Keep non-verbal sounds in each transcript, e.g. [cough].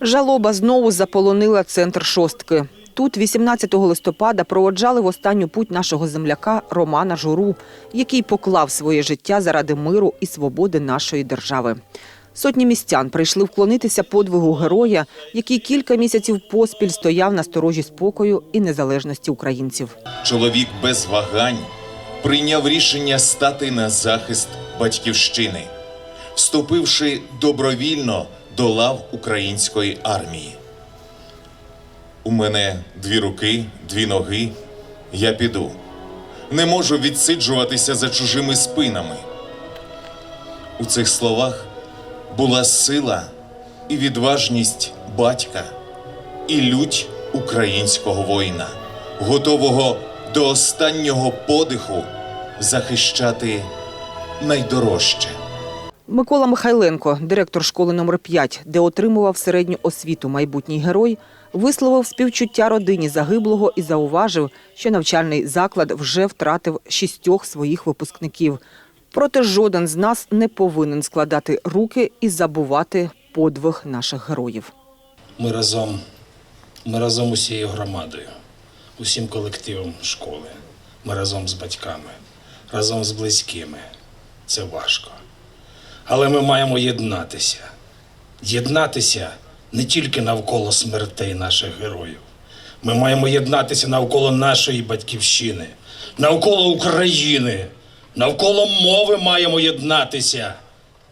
Жалоба знову заполонила центр шостки. Тут 18 листопада проводжали в останню путь нашого земляка Романа Журу, який поклав своє життя заради миру і свободи нашої держави. Сотні містян прийшли вклонитися подвигу героя, який кілька місяців поспіль стояв на сторожі спокою і незалежності українців. Чоловік без вагань прийняв рішення стати на захист батьківщини, вступивши добровільно до лав української армії. У мене дві руки, дві ноги. Я піду. Не можу відсиджуватися за чужими спинами. У цих словах була сила і відважність батька і лють українського воїна, готового до останнього подиху захищати найдорожче. Микола Михайленко, директор школи номер 5 де отримував середню освіту майбутній герой, висловив співчуття родині загиблого і зауважив, що навчальний заклад вже втратив шістьох своїх випускників. Проте жоден з нас не повинен складати руки і забувати подвиг наших героїв. Ми разом, ми разом усією громадою, усім колективом школи. Ми разом з батьками, разом з близькими. Це важко. Але ми маємо єднатися. Єднатися не тільки навколо смертей наших героїв. Ми маємо єднатися навколо нашої батьківщини, навколо України, навколо мови маємо єднатися.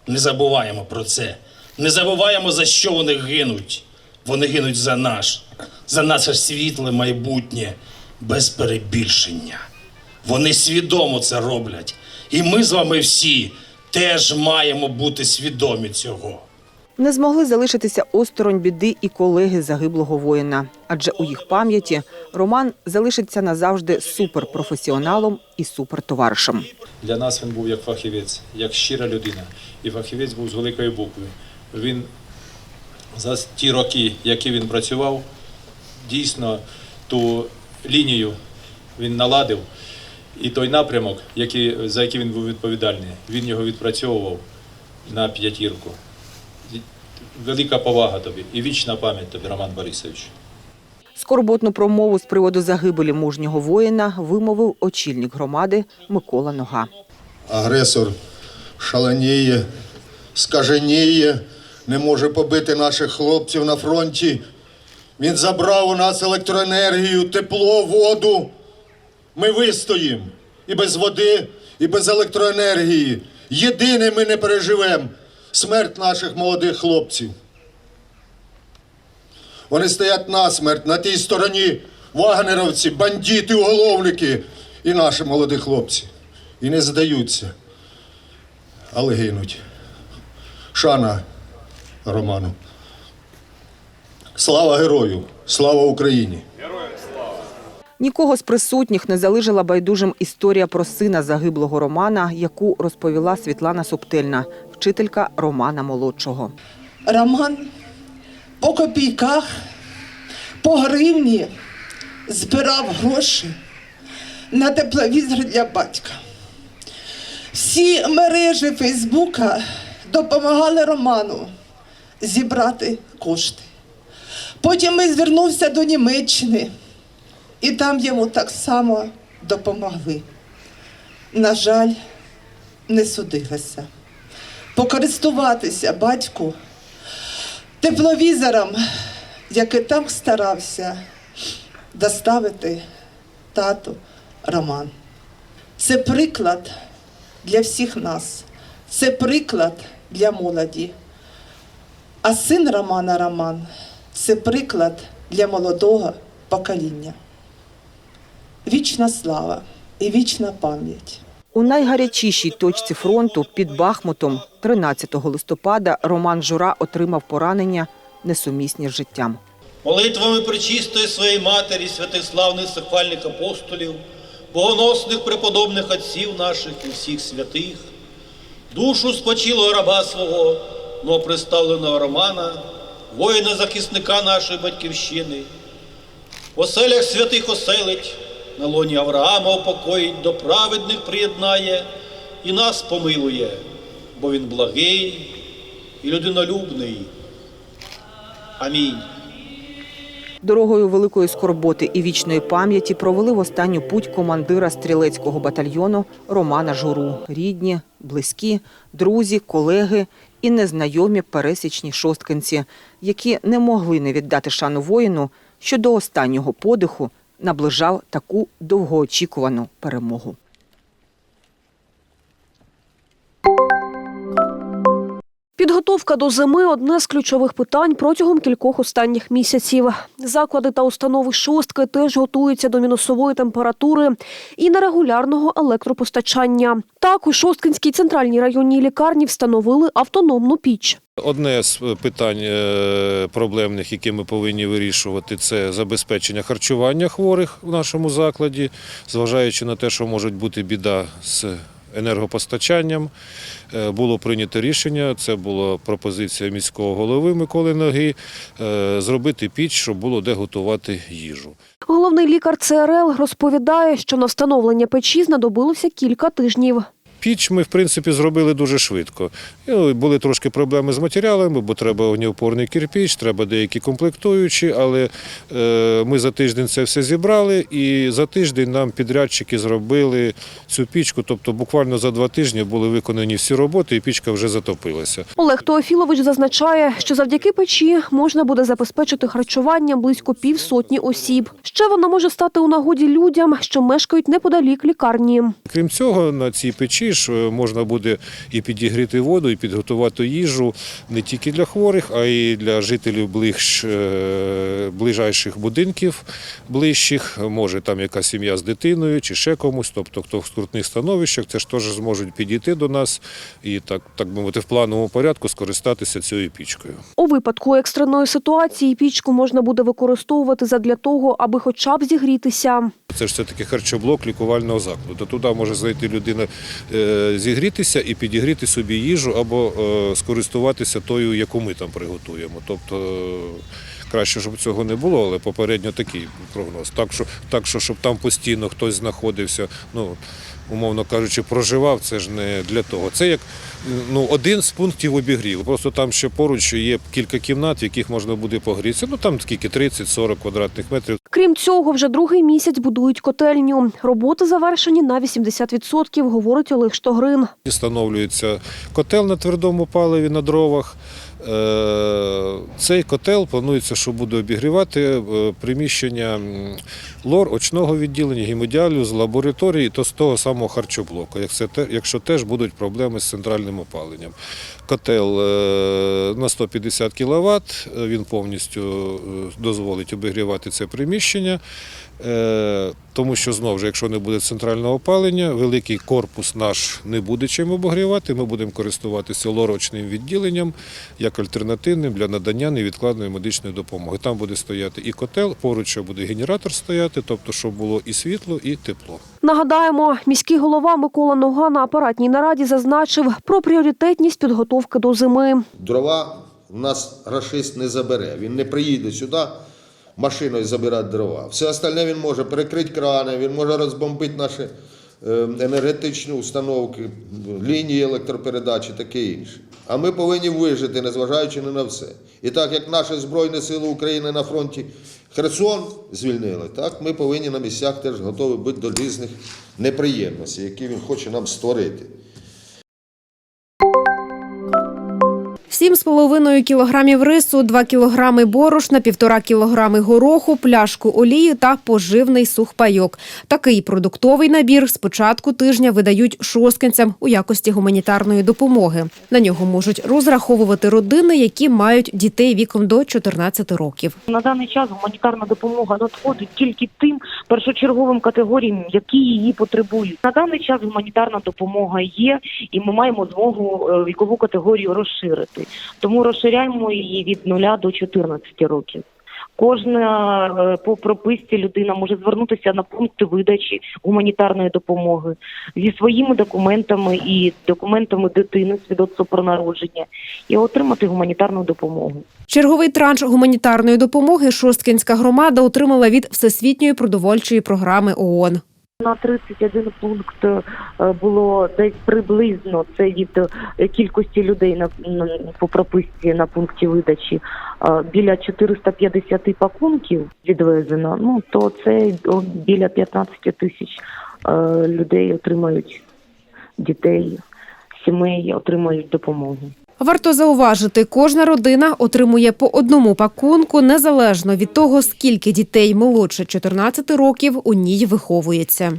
Не забуваємо про це. Не забуваємо, за що вони гинуть. Вони гинуть за наш, за наше світле майбутнє без перебільшення. Вони свідомо це роблять. І ми з вами всі теж маємо бути свідомі цього. Не змогли залишитися осторонь біди і колеги загиблого воїна, адже у їх пам'яті Роман залишиться назавжди суперпрофесіоналом і супертоваришем. Для нас він був як фахівець, як щира людина. І фахівець був з великої букви. Він за ті роки, які він працював, дійсно ту лінію він наладив. І той напрямок, який, за який він був відповідальний, він його відпрацьовував на п'ятірку. Велика повага тобі і вічна пам'ять тобі, Роман Борисович. Скорботну промову з приводу загибелі мужнього воїна вимовив очільник громади Микола Нога. Агресор шаленіє, скаженіє, не може побити наших хлопців на фронті. Він забрав у нас електроенергію, тепло, воду. Ми вистоїмо і без води, і без електроенергії. Єдине ми не переживемо смерть наших молодих хлопців. Вони стоять на смерть на тій стороні вагнеровці, бандити, уголовники і наші молоді хлопці. І не здаються, але гинуть. Шана Роману. Слава герою! Слава Україні! Нікого з присутніх не залишила байдужим історія про сина загиблого Романа, яку розповіла Світлана Субтельна, вчителька Романа Молодшого. Роман по копійках, по гривні збирав гроші на тепловізор для батька. Всі мережі Фейсбука допомагали Роману зібрати кошти. Потім ми звернувся до Німеччини, і там йому так само допомогли. На жаль, не судилося. Покористуватися батьку тепловізором, який так старався доставити тату Роман. Це приклад для всіх нас, це приклад для молоді. А син Романа Роман це приклад для молодого покоління. Вічна слава і вічна пам'ять. У найгарячішій точці фронту під Бахмутом 13 листопада Роман Жура отримав поранення, несумісні з життям. молитвами причистої своєї матері, святих славних сихвальних апостолів, богоносних преподобних отців наших і всіх святих, душу спочилого раба свого, новоприставленого Романа, воїна-захисника нашої батьківщини, в оселях святих оселить, на лоні Авраама упокоїть, до праведних приєднає і нас помилує, бо він благий і людинолюбний. Амінь. Дорогою великої скорботи і вічної пам'яті провели в останню путь командира стрілецького батальйону Романа Журу. Рідні, близькі, друзі, колеги і незнайомі пересічні шосткинці, які не могли не віддати шану воїну, що до останнього подиху наближав таку довгоочікувану перемогу. Підготовка до зими одне з ключових питань протягом кількох останніх місяців. Заклади та установи шостки теж готуються до мінусової температури і нерегулярного електропостачання. Так, у Шосткинській центральній районній лікарні встановили автономну піч. Одне з питань е, проблемних, які ми повинні вирішувати, це забезпечення харчування хворих в нашому закладі, зважаючи на те, що може бути біда з енергопостачанням. Е, Було прийнято рішення, це була пропозиція міського голови Миколи Ноги, е, зробити піч, щоб було де готувати їжу. Головний лікар ЦРЛ розповідає, що на встановлення печі знадобилося кілька тижнів. Піч ми, в принципі, зробили дуже швидко. Ну, Були трошки проблеми з матеріалами, бо треба огнеопорний кирпіч, треба деякі комплектуючі, але е, ми за тиждень це все зібрали, і за тиждень нам підрядчики зробили цю пічку. Тобто буквально за два тижні були виконані всі роботи, і пічка вже затопилася. Олег Теофілович зазначає, що завдяки печі можна буде забезпечити харчуванням близько півсотні осіб. Ще вона може стати у нагоді людям, що мешкають неподалік лікарні. Крім цього, на цій печі ж е, можна буде і підігріти воду, і підготувати їжу не тільки для хворих, а й для жителів ближ, е, ближайших будинків ближчих. Може там якась сім'я з дитиною чи ще комусь, тобто хто в скрутних становищах, це ж теж зможуть підійти до нас і так, так би мовити, в плановому порядку скористатися цією пічкою. У випадку екстреної ситуації пічку можна буде використовувати задля того, аби хоча б зігрітися. Це ж все-таки харчоблок лікувального закладу. Туди може зайти людина е, зігрітися і підігріти собі їжу або е, скористуватися тою, яку ми там приготуємо. Тобто краще, щоб цього не було, але попередньо такий прогноз. Так що, так що щоб там постійно хтось знаходився, ну, умовно кажучи, проживав, це ж не для того. Це як ну, один з пунктів обігріву. Просто там ще поруч є кілька кімнат, в яких можна буде погрітися. Ну там скільки 30-40 квадратних метрів. Крім цього, вже другий місяць будують котельню. Роботи завершені на 80%, говорить Олег Штогрин. Встановлюється котел на твердому паливі на дровах. Е, Цей котел планується, що буде обігрівати е, приміщення лор, очного відділення, гемодіалізу, лабораторії та з того самого харчоблоку, якщо теж будуть проблеми з центральним опаленням. Котел е, на 150 кВт, він повністю дозволить обігрівати це приміщення. Е, Тому що знову ж, якщо не буде центрального опалення, великий корпус наш не буде чим обогрівати. Ми будемо користуватися лорочним відділенням як альтернативним для надання невідкладної медичної допомоги. Там буде стояти і котел, поруч буде генератор стояти, тобто, щоб було і світло, і тепло. Нагадаємо, міський голова Микола Нога на апаратній нараді зазначив про пріоритетність підготовки до зими. Дрова в нас рашист не забере. Він не приїде сюди машиною забирати дрова. Все остальне він може перекрити крани, він може розбомбити наші е, енергетичні установки, лінії електропередачі, таке інше. А ми повинні вижити, незважаючи ні на все. І так як наші Збройні Сили України на фронті Херсон звільнили, так ми повинні на місцях теж готові бути до різних неприємностей, які він хоче нам створити. 7,5 кілограмів рису, 2 кілограми борошна, 1,5 кілограми гороху, пляшку олії та поживний сухпайок. Такий продуктовий набір з початку тижня видають шосткинцям у якості гуманітарної допомоги. На нього можуть розраховувати родини, які мають дітей віком до 14 років. На даний час гуманітарна допомога надходить тільки тим першочерговим категоріям, які її потребують. На даний час гуманітарна допомога є, і ми маємо змогу е, вікову категорію розширити. Тому розширяємо її від 0 до 14 років. Кожна е, по прописці людина може звернутися на пункти видачі гуманітарної допомоги зі своїми документами і документами дитини свідоцтво про народження і отримати гуманітарну допомогу. Черговий транш гуманітарної допомоги Шосткинська громада отримала від Всесвітньої продовольчої програми ООН. На 31 пункт е, було десь приблизно це від е, кількості людей на, по прописці на пункті видачі е, біля 450 пакунків відвезено. Ну то це біля 15 тисяч людей отримають дітей, сімей отримають допомогу. Варто зауважити, кожна родина отримує по одному пакунку незалежно від того, скільки дітей молодше 14 років у ній виховується.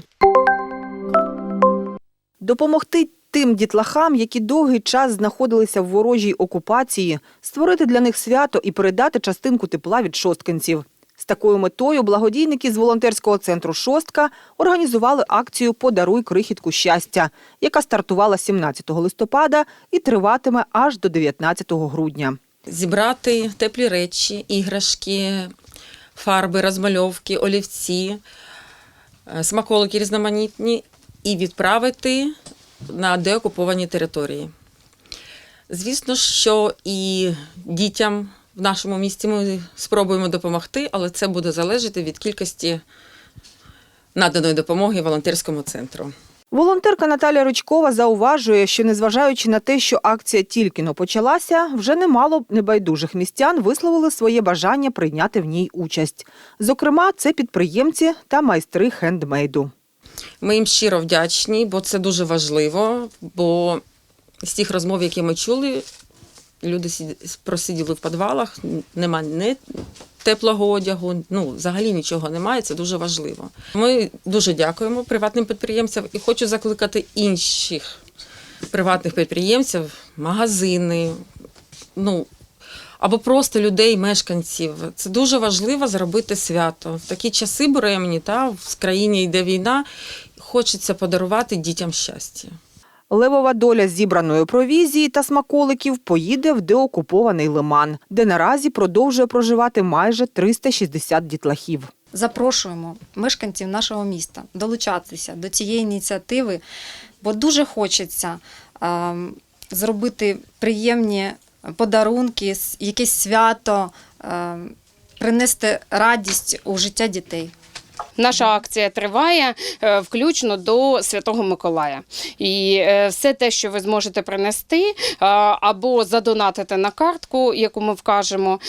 Допомогти тим дітлахам, які довгий час знаходилися в ворожій окупації, створити для них свято і передати частинку тепла від шосткинців. З такою метою благодійники з волонтерського центру Шостка організували акцію Подаруй крихітку щастя, яка стартувала 17 листопада і триватиме аж до 19 грудня. зібрати теплі речі, іграшки, фарби, розмальовки, олівці, е, смаколики різноманітні і відправити на деокуповані території. Звісно, що і дітям в нашому місті ми спробуємо допомогти, але це буде залежати від кількості наданої допомоги волонтерському центру. Волонтерка Наталя Ричкова зауважує, що незважаючи на те, що акція тільки но почалася, вже немало небайдужих містян висловили своє бажання прийняти в ній участь. Зокрема, це підприємці та майстри хендмейду. Ми їм щиро вдячні, бо це дуже важливо. Бо з тих розмов, які ми чули, люди просиділи в підвалах, нема ні теплого одягу, ну взагалі нічого немає. Це дуже важливо. Ми дуже дякуємо приватним підприємцям і хочу закликати інших приватних підприємців, магазини, ну або просто людей, мешканців. Це дуже важливо зробити свято. В такі часи буремні, та в країні йде війна. Хочеться подарувати дітям щастя. Левова доля зібраної провізії та смаколиків поїде в деокупований лиман, де наразі продовжує проживати майже 360 дітлахів. Запрошуємо мешканців нашого міста долучатися до цієї ініціативи, бо дуже хочеться зробити приємні подарунки, якесь свято, принести радість у життя дітей. Наша акція триває е, включно до Святого Миколая. І е, все те, що ви зможете принести е, або задонатити на картку, яку ми вкажемо,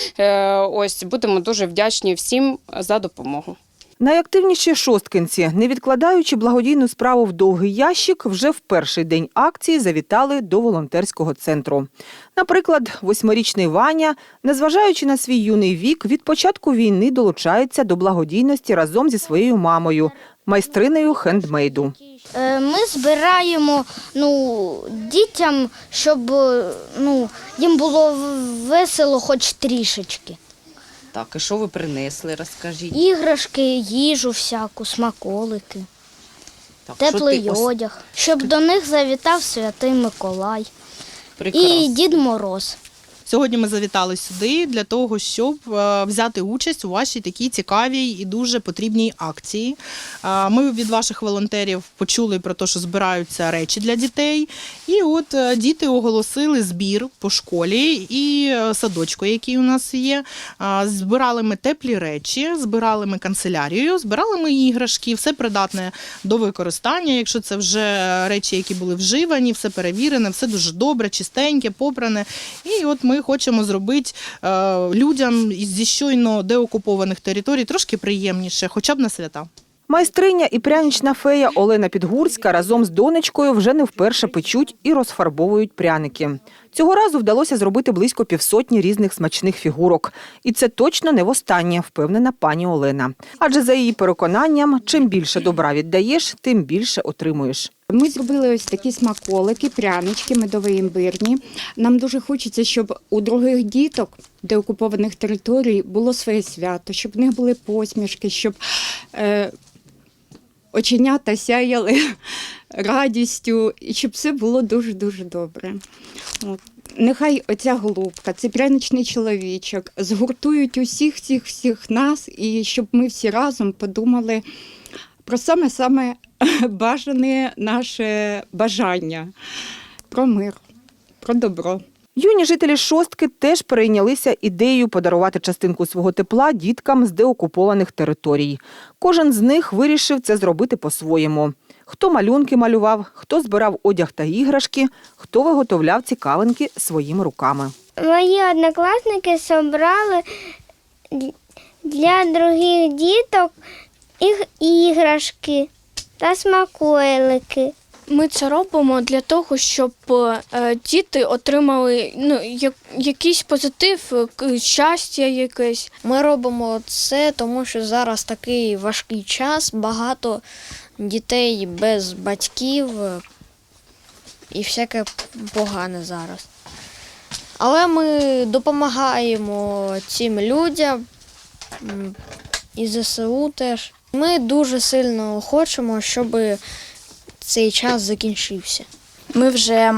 ось будемо дуже вдячні всім за допомогу. Найактивніші шосткинці, не відкладаючи благодійну справу в довгий ящик, вже в перший день акції завітали до волонтерського центру. Наприклад, восьмирічний Ваня, незважаючи на свій юний вік, від початку війни долучається до благодійності разом зі своєю мамою, майстринею хендмейду. Е, Ми збираємо ну, дітям, щоб е, ну, їм було весело хоч трішечки. Так, і що ви принесли, розкажіть. Іграшки, їжу всяку, смаколики, теплий одяг, щоб до них завітав святий Миколай і Дід Мороз. Сьогодні ми завітали сюди для того, щоб е, взяти участь у вашій такій цікавій і дуже потрібній акції. Е, Ми від ваших волонтерів почули про те, що збираються речі для дітей. І от е, діти оголосили збір по школі і садочку, який у нас є. Збирали ми теплі речі, збирали ми канцелярію, збирали ми іграшки, все придатне до використання. Якщо це вже речі, які були вживані, все перевірене, все дуже добре, чистеньке, попране. І от ми хочемо зробити е, людям зі щойно деокупованих територій трошки приємніше, хоча б на свята. Майстриня і прянична фея Олена Підгурська разом з донечкою вже не вперше печуть і розфарбовують пряники. Цього разу вдалося зробити близько півсотні різних смачних фігурок. І це точно не востаннє, впевнена пані Олена. Адже за її переконанням, чим більше добра віддаєш, тим більше отримуєш. Ми зробили ось такі смаколики, прянички, медово-імбирні. Нам дуже хочеться, щоб у других діток деокупованих територій було своє свято, щоб в них були посмішки, щоб е, оченята сяяли [laughs] радістю, і щоб все було дуже-дуже добре. От. Нехай оця голубка, цей пряничний чоловічок згуртують усіх, всіх, всіх нас, і щоб ми всі разом подумали про саме-саме [laughs] бажане наше бажання, про мир, про добро. Юні жителі шостки теж перейнялися ідеєю подарувати частинку свого тепла діткам з деокупованих територій. Кожен з них вирішив це зробити по-своєму. Хто малюнки малював, хто збирав одяг та іграшки, хто виготовляв цікавинки своїми руками. Мої однокласники зібрали для других діток іграшки та смаколики. Ми це робимо для того, щоб е, діти отримали ну, як, якийсь позитив, е, щастя якесь. Ми робимо це, тому що зараз такий важкий час, багато дітей без батьків е, і всяке погане зараз. Але ми допомагаємо цим людям і ЗСУ теж. Ми дуже сильно хочемо, щоб цей час закінчився. Ми вже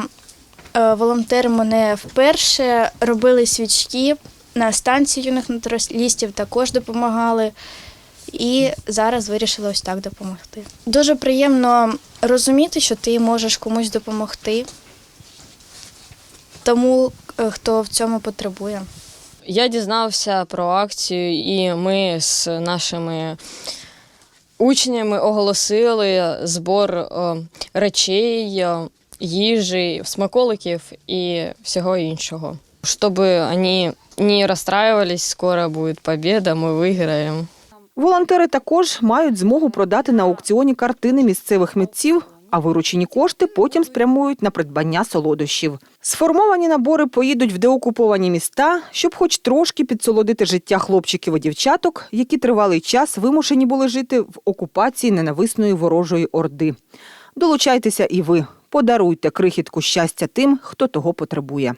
е, волонтеримо не вперше, робили свічки на станції юних натуралістів, також допомагали. І зараз вирішили ось так допомогти. Дуже приємно розуміти, що ти можеш комусь допомогти, тому е, хто в цьому потребує. Я дізнався про акцію, і ми з нашими учнями оголосили збор е, речей, е, їжі, смаколиків і всього іншого. Щоб вони не розстраювались, скоро буде победа, ми виграємо. Волонтери також мають змогу продати на аукціоні картини місцевих митців, а виручені кошти потім спрямують на придбання солодощів. Сформовані набори поїдуть в деокуповані міста, щоб хоч трошки підсолодити життя хлопчиків і дівчаток, які тривалий час вимушені були жити в окупації ненависної ворожої орди. Долучайтеся і ви, подаруйте крихітку щастя тим, хто того потребує.